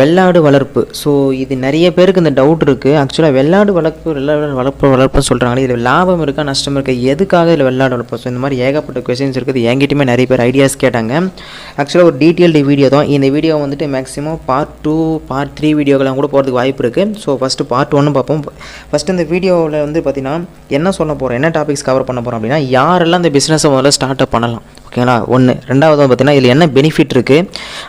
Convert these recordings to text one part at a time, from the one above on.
வெள்ளாடு வளர்ப்பு. ஸோ இது நிறைய பேருக்கு இந்த டவுட் இருக்குது ஆக்சுவலாக வெள்ளாடு வளர்ப்பு வெள்ளாடு வளர்ப்பு வளர்ப்புன்னு சொல்கிறாங்களே இதில் லாபம் இருக்கா நஷ்டம் இருக்கா எதுக்காக இதில் வெள்ளாடு வளர்ப்பு? ஸோ இந்த மாதிரி ஏகப்பட்ட கொஸ்டின்ஸ் இருக்குது. என்கிட்டயுமே நிறைய பேர் ஐடியாஸ் கேட்டாங்க. ஆக்சுவலாக ஒரு டீட்டெயில்டு வீடியோ தான். இந்த வீடியோ வந்துட்டு maximum part two part three வீடியோக்கெல்லாம் கூட போகிறதுக்கு வாய்ப்பு இருக்குது ஸோ ஃபஸ்ட்டு பார்ட் ஒன்று பார்ப்போம். ஃபஸ்ட்டு இந்த வீடியோவில் வந்து பார்த்திங்கன்னா என்ன சொல்ல போகிறோம் என்ன டாபிக்ஸ் கவர் பண்ண போகிறோம் அப்படின்னா யாரெல்லாம் இந்த பிஸ்னஸை முதல்ல ஸ்டார்ட் அப் பண்ணலாம்? ஓகேங்களா? ஒன்று ரெண்டாவது பார்த்தீங்கன்னா இதில் என்ன பெனிஃபிட் இருக்குது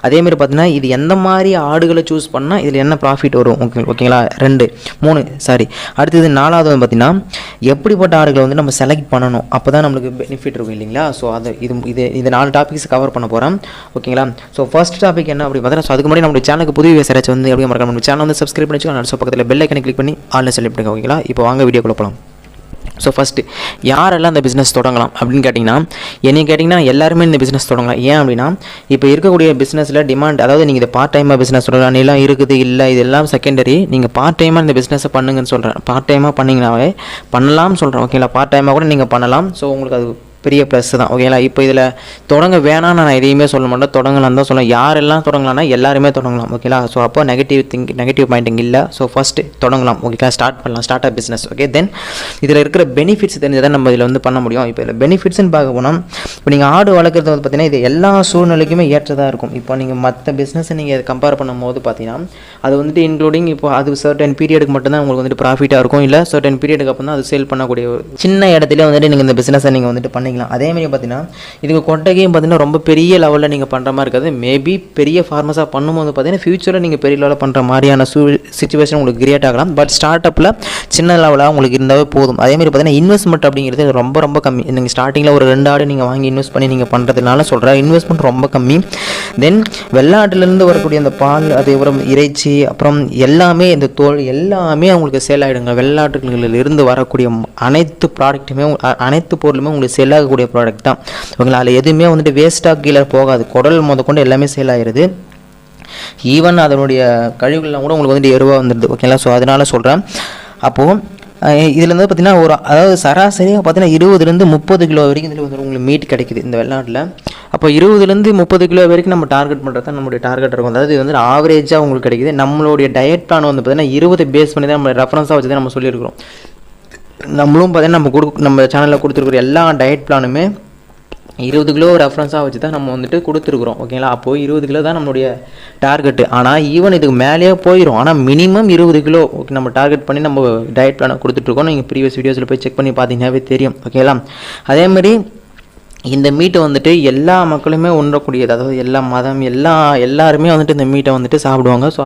அதேமாதிரி பார்த்தீங்கன்னா இது எந்த மாதிரி ஆடுகளை சூஸ் பண்ணால் இதில் என்ன ப்ராஃபிட் வரும்? ஓகே ஓகேங்களா? ரெண்டு. மூணு. சாரி அடுத்தது நாலாவது வந்து பார்த்தீங்கன்னா எப்படிப்பட்ட ஆடுகளை வந்து நம்ம செலக்ட் பண்ணணும்? அப்போ தான் நம்மளுக்கு பெனிஃபிட் இருக்கும் இல்லைங்களா? ஸோ அது இது இது இந்த நாலு டாபிக்ஸ் கவர் பண்ண போகிறோம் ஓகேங்களா? ஸோ ஃபஸ்ட் டாபிக் என்ன அப்படி பார்த்தீங்கன்னா ஸோ அதுக்கு முன்னாடி நம்மளுடைய சேனலுக்கு புதிய விசாரிச்சு வந்து எப்படி மறக்காம நம்ம சேனல் வந்து சப்ஸ்கிரைப் பண்ணி வச்சுக்கோங்க பக்கத்தில் பெல் ஐக்கனை கிளிக் பண்ணி ஆன்லைன் செலக்ட் பண்ணுங்க ஓகேங்களா? இப்போ வாங்க வீடியோ போகலாம் ஸோ ஃபஸ்ட்டு யாரெல்லாம் இந்த பிஸ்னஸ் தொடங்கலாம் அப்படின்னு கேட்டிங்கன்னா என்னை கேட்டிங்கன்னா எல்லாருமே இந்த பிஸ்னஸ் தொடங்கலாம். ஏன் அப்படின்னா இப்போ இருக்கக்கூடிய பிஸ்னஸில் டிமாண்ட் அதாவது நீங்கள் இதை பார்ட் டைமாக பிஸ்னஸ் தொடங்கலாம். நிலம் இருக்குது இல்லை இதெல்லாம் செகண்டரி நீங்கள் பார்ட் டைமாக இந்த பிஸ்னஸை பண்ணுங்கன்னு சொல்கிறேன் பார்ட் டைமாக பண்ணிங்கனாவே பண்ணலாம்னு சொல்கிறேன் ஓகேங்களா பார்ட் டைமாக கூட நீங்கள் பண்ணலாம். ஸோ உங்களுக்கு அது பெரிய ப்ளஸ் தான். ஓகேங்களா இப்போ இதில் தொடங்க வேணாம்னு நான் எதையுமே சொல்ல மாட்டேன். தொடங்கலாம் தான் சொல்லுவேன். யாரெல்லாம் தொடங்கலாம்னா எல்லாருமே தொடங்கலாம். ஓகேங்களா ஸோ அப்போ நெகட்டிவ் திங்க் நெகட்டிவ் பாயிண்டிங் இல்லை. ஸோ ஃபஸ்ட்டு தொடங்கலாம். ஓகேங்களா ஸ்டார்ட் பண்ணலாம். Start up business okay then இதில் இருக்கிற பெனிஃபிட்ஸ் தெரிஞ்சதை நம்ம இதில் வந்து பண்ண முடியும். இப்போ இதில் பெனிஃபிட்ஸ்னு பார்க்க போனால் இப்போ நீங்கள் ஆடு வளர்க்குறது வந்து பார்த்தீங்கன்னா இது எல்லா சூழ்நிலைக்குமே ஏற்றதாக இருக்கும். இப்போ நீங்கள் மற்ற பிஸ்னஸை நீங்கள் கம்பேர் பண்ணும்போது பார்த்தீங்கன்னா அது வந்துட்டு இன்க்ளூடிங் இப்போ அது சர்டன் பீரியடுக்கு மட்டும்தான் உங்களுக்கு வந்துட்டு ப்ராஃபிட்டாக இருக்கும். இல்லை சர்டன் பீரியடுக்கு அப்புறம் தான் அது சேல் பண்ணக்கூடிய ஒரு சின்ன இடத்துல வந்துட்டு நீங்கள் இந்த பிஸ்னஸை நீங்கள் வந்துட்டு பண்ணிக்கலாம் அதேமாதிரி பார்த்தீங்கன்னா இதுக்கு கொட்டகையும் பார்த்தீங்கன்னா ரொம்ப பெரிய லெவலில் நீங்கள் பண்ணுற மாதிரி இருக்காது. மேபி பெரிய ஃபார்மஸாக பண்ணும்போது பார்த்தீங்கன்னா ஃபியூச்சரில் நீங்கள் பெரிய லெவலில் பண்ணுற மாதிரியான சூ சுச்சுவேஷன் உங்களுக்கு கிரியேட் ஆகலாம். பட் ஸ்டார்ட் அப்பில் சின்ன லெவலாக உங்களுக்கு இருந்தாவே போதும். அதேமாதிரி பார்த்தீங்கன்னா இன்வெஸ்ட்மெண்ட் அப்படிங்கிறது ரொம்ப ரொம்ப கம்மி. நீங்கள் ஸ்டார்டிங்கில் ஒரு ரெண்டு ஆடு நீங்கள் வாங்கி இன்வெஸ்ட் பண்ணி நீங்கள் பண்ணுறதுனால சொல்கிறேன் இன்வெஸ்ட்மெண்ட் ரொம்ப கம்மி. தென் வெள்ளாட்டிலேருந்து வரக்கூடிய அந்த பால் அதுக்கப்புறம் இறைச்சி அப்புறம் எல்லாமே இந்த தோல் எல்லாமே அவங்களுக்கு சேல் ஆகிடுங்க வெள்ளாட்டுகளிலிருந்து வரக்கூடிய அனைத்து ப்ராடக்ட்டுமே அனைத்து பொருளுமே உங்களுக்கு சேல் ஆகக்கூடிய ப்ராடக்ட் தான். ஓகேங்களா? அதில் எதுவுமே வந்துட்டு வேஸ்ட்டாக கீழே போகாது. குடல் முதக்கொண்டு எல்லாமே சேல் ஆகிடுது ஈவன் அதனுடைய கழிவுகள்லாம் கூட உங்களுக்கு வந்துட்டு எருவாக வந்துடுது. ஓகேங்களா? ஸோ அதனால் சொல்கிறேன் அப்போது இதில் வந்து பார்த்திங்கன்னா ஒரு அதாவது சராசரியாக பார்த்தீங்கன்னா இருபதுலேருந்து முப்பது கிலோ வரைக்கும் இதில் வந்து உங்களுக்கு மீட் கிடைக்குது இந்த வெள்ளாட்டில் அப்போ இருபதுலேருந்து முப்பது கிலோ வரைக்கும் நம்ம டார்கெட் பண்ணுறது தான் நம்மளுடைய டார்கெட் இருக்கும். அதாவது இது வந்து ஆவரேஜாக உங்களுக்கு கிடைக்குது. நம்மளுடைய டயட் பிளான் வந்து பார்த்திங்கன்னா இருபது பேஸ் பண்ணி தான் நம்ம ரெஃபரன்ஸாக வச்சு தான் நம்ம சொல்லியிருக்கிறோம். நம்மளும் பார்த்தீங்கன்னா நம்ம கொடு நம்ம சேனலில் கொடுத்துருக்குற எல்லா டயட் பிளானுமே இருபது கிலோ ரெஃபரன்ஸாக வச்சு தான் நம்ம வந்துட்டு கொடுத்துருக்குறோம் ஓகேங்களா அப்போது இருபது கிலோ தான் நம்மளுடைய டார்கெட்டு ஆனால் ஈவன் இதுக்கு மேலேயே போயிடும் ஆனால் மினிமம் இருபது கிலோ ஓகே நம்ம டார்கெட் பண்ணி நம்ம டயட் பிளானை கொடுத்துட்ருக்கோம் நீங்கள் ப்ரீவியஸ் வீடியோஸில் போய் செக் பண்ணி பார்த்தீங்கன்னாவே தெரியும் ஓகேங்களா அதேமாதிரி இந்த மீட்டை வந்துட்டு எல்லா மக்களுமே உண்ணக்கூடியது. அதாவது எல்லா மதம் எல்லா எல்லாருமே வந்துட்டு இந்த மீட்டை வந்துட்டு சாப்பிடுவாங்க. ஸோ